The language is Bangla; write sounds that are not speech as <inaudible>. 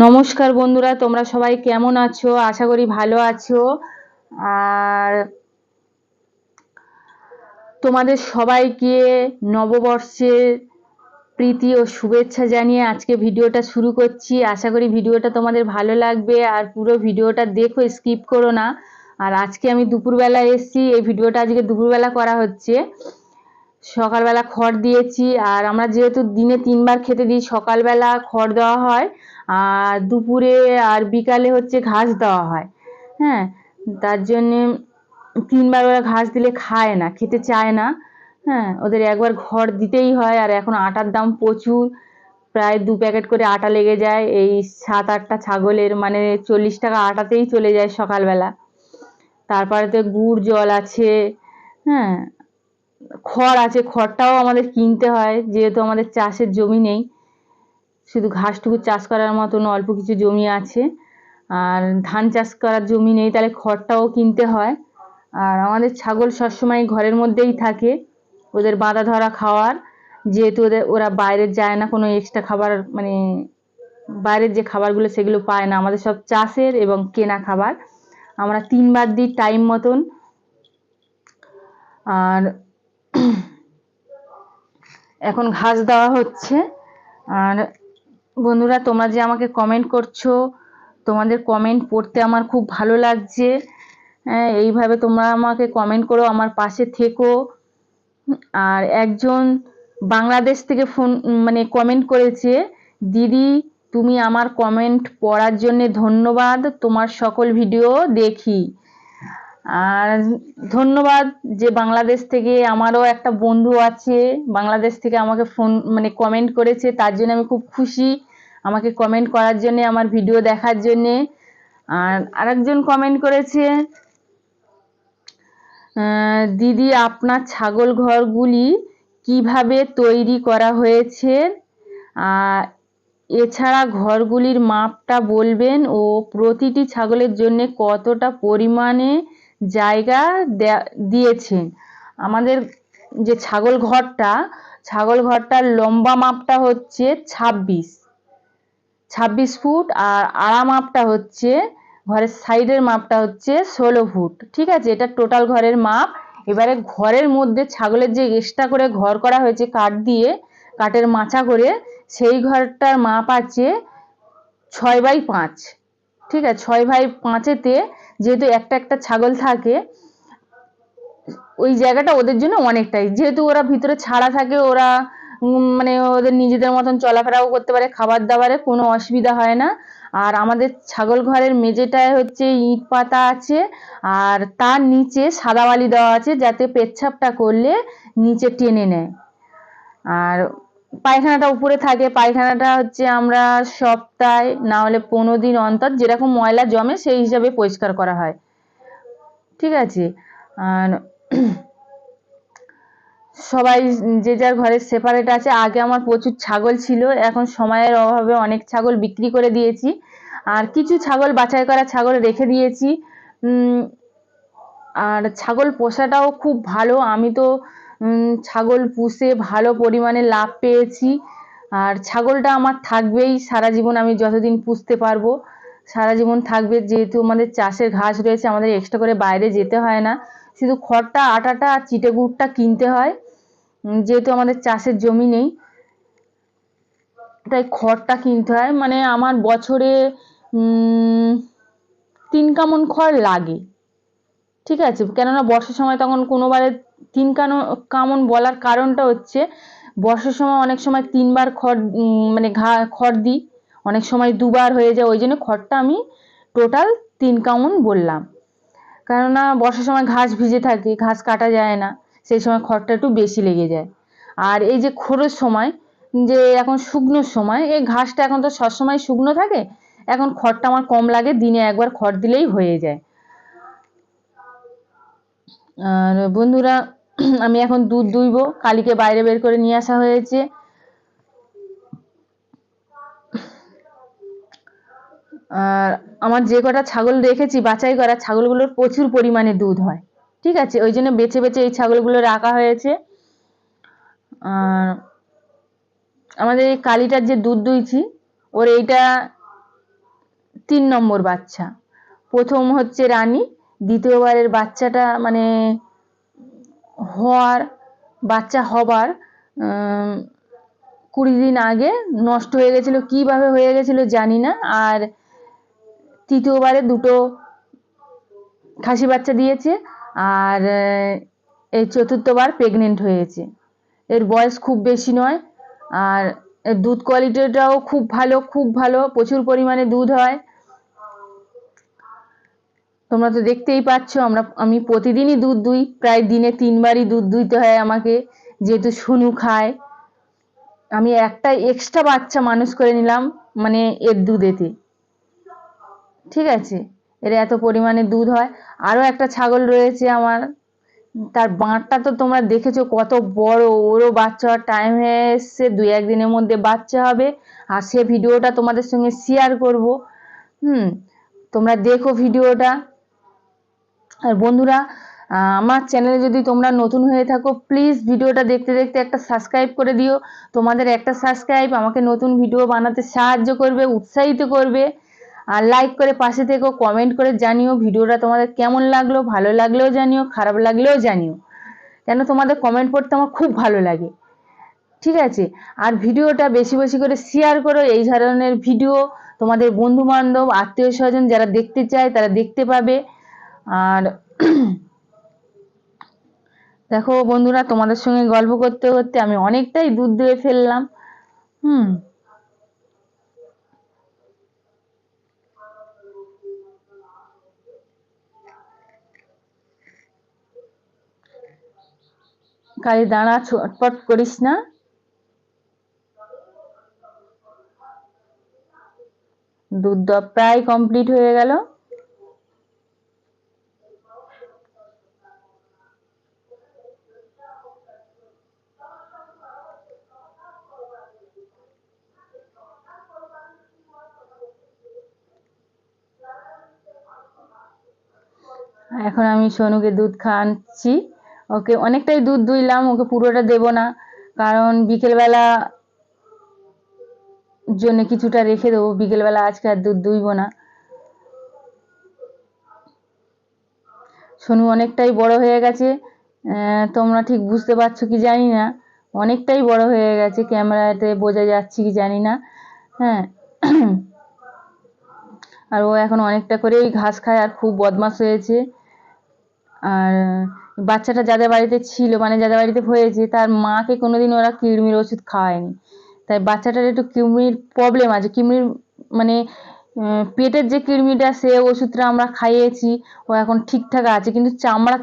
নমস্কার বন্ধুরা, তোমরা সবাই কেমন আছো? আশা করি ভালো আছো। আর তোমাদের সবাইকে নববর্ষের প্রীতি ও শুভেচ্ছা জানিয়ে আজকে ভিডিওটা শুরু করছি। আশা করি ভিডিওটা তোমাদের ভালো লাগবে আর পুরো ভিডিওটা দেখো, স্কিপ করো না। আর আজকে আমি দুপুরবেলা এসেছি, এই ভিডিওটা আজকে দুপুরবেলা করা হচ্ছে। সকালবেলা খড় দিয়েছি, আর আমরা যেহেতু দিনে তিনবার খেতে দিই, সকালবেলা খড় দেওয়া হয়। আর দুপুরে আর বিকালে হচ্ছে ঘাস দেওয়া হয়। হ্যাঁ? তার জন্যে তিনবার ওরা ঘাস দিলে খায় না, খেতে চায় না। হ্যাঁ? ওদের একবার ঘর দিতেই হয় আর এখন আটার দাম প্রচুর। প্রায় দু প্যাকেট করে আটা লেগে যায়। এই সাত আটটা ছাগলের মানে চল্লিশ টাকা আটাতেই চলে যায় সকালবেলা। তারপরে তো গুড় জল আছে। হ্যাঁ? খড় আছে, খড়টাও আমাদের কিনতে হয়। যেহেতু আমাদের চাষের জমি নেই। শুধু ঘাসটুকু চাষ করার মতন অল্প কিছু জমি আছে। আর ধান চাষ করার জমি নেই, তাহলে খড়টাও কিনতে হয়। আর আমাদের ছাগল সবসময় ঘরের মধ্যেই থাকে। ওদের বাঁধা ধরা খাওয়ার, যেহেতু ওদের ওরা বাইরে যায় না, কোনো এক্সট্রা খাবার মানে বাইরের যে খাবারগুলো সেগুলো পায় না। আমাদের সব চাষের এবং কেনা খাবার। আমরা তিনবার দিই টাইম মতন। আর <clears throat> এখন ঘাস দেওয়া হচ্ছে। আর বন্ধুরা, তোমরা যে আমাকে কমেন্ট করছ, তোমাদের কমেন্ট পড়তে আমার খুব ভালো লাগছে। হ্যাঁ এইভাবে তোমরা আমাকে কমেন্ট করো, আমার পাশে থেকো। আর একজন বাংলাদেশ থেকে ফোন মানে কমেন্ট করেছে, দিদি, তুমি আমার কমেন্ট পড়ার জন্যে ধন্যবাদ, তোমার সকল ভিডিও দেখি। আর ধন্যবাদ যে বাংলাদেশ থেকে আমারও একটা বন্ধু আছে, বাংলাদেশ থেকে আমাকে ফোন মানে কমেন্ট করেছে, তার জন্য আমি খুব খুশি। আমাকে কমেন্ট করার জন্যে, আমার ভিডিও দেখার জন্যে। আর আরেকজন কমেন্ট করেছে দিদি, আপনার ছাগল ঘরগুলি কীভাবে তৈরি করা হয়েছে? আর এছাড়া ঘরগুলির মাপটা বলবেন ও প্রতিটি ছাগলের জন্য কতটা পরিমাণে জায়গা দিয়েছেন। আমাদের যে ছাগল ঘরটা, ছাগল ঘরটার লম্বা মাপটা হচ্ছে ছাব্বিশ। ছাব্বিশ ফুট আর আড়া মাপটা হচ্ছে, ঘরের সাইডের মাপটা হচ্ছে ষোলো ফুট। ঠিক আছে? এটা টোটাল ঘরের মাপ। এবারে ঘরের মধ্যে ছাগলের যে এক্সট্রা করে ঘর করা হয়েছে কাঠ দিয়ে, কাঠের মাচা করে, সেই ঘরটার মাপ আছে ছয় বাই পাঁচ। ঠিক আছে? ছয় বাই পাঁচেতে যেহেতু একটা একটা ছাগল থাকে, ওই জায়গাটা ওদের জন্য অনেকটাই। যেহেতু ওরা ভিতরে ছাড়া থাকে, ওরা মানে ওদের নিজেদের মতন চলাফেরাও করতে পারে, খাবার দাবারে কোনো অসুবিধা হয় না। আর আমাদের ছাগল ঘরের মেঝেটায় হচ্ছে ইট পাতা আছে, আর তার নিচে সাদা বালি দেওয়া আছে যাতে পেচ্ছাপটা করলে নিচে টেনে নেয়। আর পায়খানাটা উপরে থাকে, পায়খানাটা হচ্ছে আমরা সপ্তাহে না হলে পনেরো দিন অন্তর যেরকম ময়লা জমে সেই হিসাবে পরিষ্কার করা হয়। ঠিক আছে? আর সবাই যে যার ঘরে সেপারেট আছে, আগে আমার প্রচুর ছাগল ছিল, এখন সময়ের অভাবে অনেক ছাগল বিক্রি করে দিয়েছি। আর কিছু ছাগল, বাছাই করা ছাগল রেখে দিয়েছি। আর ছাগল পোষাটাও খুব ভালো। আমি তো ছাগল পুষে ভালো পরিমাণে লাভ পেয়েছি। আর ছাগলটা আমার থাকবেই, সারা জীবন আমি যতদিন পুষতে পারব, সারা জীবন থাকবে। যেহেতু আমাদের চাষের ঘাস রয়েছে, আমাদের এক্সট্রা করে বাইরে যেতে হয় না। শুধু খড়টা, আটাটা আর চিটে কিনতে হয়। যেহেতু আমাদের চাষের জমি নেই, তাই খড়টা কিনতে হয়। মানে আমার বছরে তিন কামন খড় লাগে। ঠিক আছে? কেননা বর্ষার সময় তখন কোনোবারে তিন কানো, কামন বলার কারণটা হচ্ছে, বর্ষার সময় অনেক সময় তিনবার খড় মানে ঘা, খড় দিই, অনেক সময় দুবার হয়ে যায়, ওই জন্য খড়টা আমি টোটাল তিন কামন বললাম। কেননা বর্ষার সময় ঘাস ভিজে থাকে, ঘাস কাটা যায় না, সেই সময় খড়টা একটু বেশি লেগে যায়। আর এই যে খোরের সময়, যে এখন শুকনোর সময়, এই ঘাসটা এখন তো সবসময় শুকনো থাকে, এখন খড়টা আমার কম লাগে, দিনে একবার খড় দিলেই হয়ে যায়। আর বন্ধুরা, আমি এখন দুধ দুইব, কালীকে বাইরে বের করে নিয়ে আসা হয়েছে। আর আমার যে কটা ছাগল রেখেছি বাছাই করা ছাগলগুলোর প্রচুর পরিমাণে দুধ হয়। ঠিক আছে? ওই জন্য বেছে বেছে এই ছাগলগুলো রাখা হয়েছে। আর আমাদের এই কালিটার যে দুধ দুইছি, ওর এইটা তিন নম্বর বাচ্চা। প্রথম হচ্ছে রানী দ্বিতীয়বারের বাচ্চাটা মানে হওয়ার, বাচ্চা হবার কুড়ি দিন আগে নষ্ট হয়ে গেছিল, কীভাবে হয়ে গেছিল জানি না। আর তৃতীয়বারে দুটো খাসি বাচ্চা দিয়েছে, আর এই চতুর্থবার প্রেগনেন্ট হয়েছে। এর বয়স খুব বেশি নয়, আর দুধ কোয়ালিটিটাও খুব ভালো খুব ভালো, প্রচুর পরিমাণে দুধ হয়। তোমরা তো দেখতেই পাচ্ছ, আমরা, আমি প্রতিদিনই দুধ দুই, প্রায় দিনে তিনবারই দুধ দুইতে হয় আমাকে, যেহেতু শুনু খায়। আমি একটা এক্সট্রা বাচ্চা মানুষ করে নিলাম মানে এর দুধেতে। ঠিক আছে? এর এত পরিমাণে দুধ হয়। আরও একটা ছাগল রয়েছে আমার। তার বাঁটটা তো তোমরা দেখেছ, কত বড়। ওরও বাচ্চা হওয়ার টাইম হয়ে এসছে, দুই একদিনের মধ্যে বাচ্চা হবে। আর সে ভিডিওটা তোমাদের সঙ্গে শেয়ার করব। হুম, তোমরা দেখো ভিডিওটা। আর বন্ধুরা আমার চ্যানেলে যদি তোমরা নতুন হয়ে থাকো প্লিজ ভিডিওটা দেখতে দেখতে একটা সাবস্ক্রাইব করে দিও। তোমাদের একটা সাবস্ক্রাইব আমাকে নতুন ভিডিও বানাতে সাহায্য করবে, উৎসাহিত করবে। আর লাইক করে পাশে থেকো কমেন্ট করে জানিও ভিডিওটা তোমাদের কেমন লাগল, ভালো লাগলেও জানিও, খারাপ লাগলেও জানিও। কেন তোমাদের কমেন্ট পড়তে আমার খুব ভালো লাগে। ঠিক আছে? আর ভিডিওটা বেশি বেশি করে শেয়ার করো, এই ধরনের ভিডিও তোমাদের বন্ধু বান্ধব আত্মীয় স্বজন যারা দেখতে চায়, তারা দেখতে পাবে। আর দেখো বন্ধুরা, তোমাদের সঙ্গে গল্প করতে করতে আমি অনেকটাই দুধ দিয়ে ফেললাম। হুম। খালি দাঁড়া, ছটপট করিস না। দুধ প্রায় কমপ্লিট হয়ে গেল। এখন আমি সোনুকে দুধ খাওয়াচ্ছি ওকে, অনেকটাই দুধ দুইলাম, ওকে পুরোটা দেবো না, কারণ বিকেলবেলা জন্য কিছুটা রেখে দেবো, বিকেলবেলা আজকে আর দুধ দুইব না। সোনু অনেকটাই বড় হয়ে গেছে তোমরা ঠিক বুঝতে পারছ কি জানি না, অনেকটাই বড় হয়ে গেছে, ক্যামেরাতে বোঝা যাচ্ছে কি জানি না হ্যাঁ। আর ও এখন অনেকটা করেই ঘাস খায় আর খুব বদমাশ হয়েছে। আর বাচ্চাটা যাদের বাড়িতে ছিল মানে যাদের বাড়িতে হয়েছে, তার মাকে কোনোদিন ওরা কৃমির ওষুধ খাওয়ায়নি। তাই বাচ্চাটার একটু কৃমির প্রবলেম আছে। কৃমির মানে পেটের যে কৃমিটা, সে ওষুধটা আমরা খাইয়েছি, ও এখন ঠিকঠাক আছে, কিন্তু চামড়ার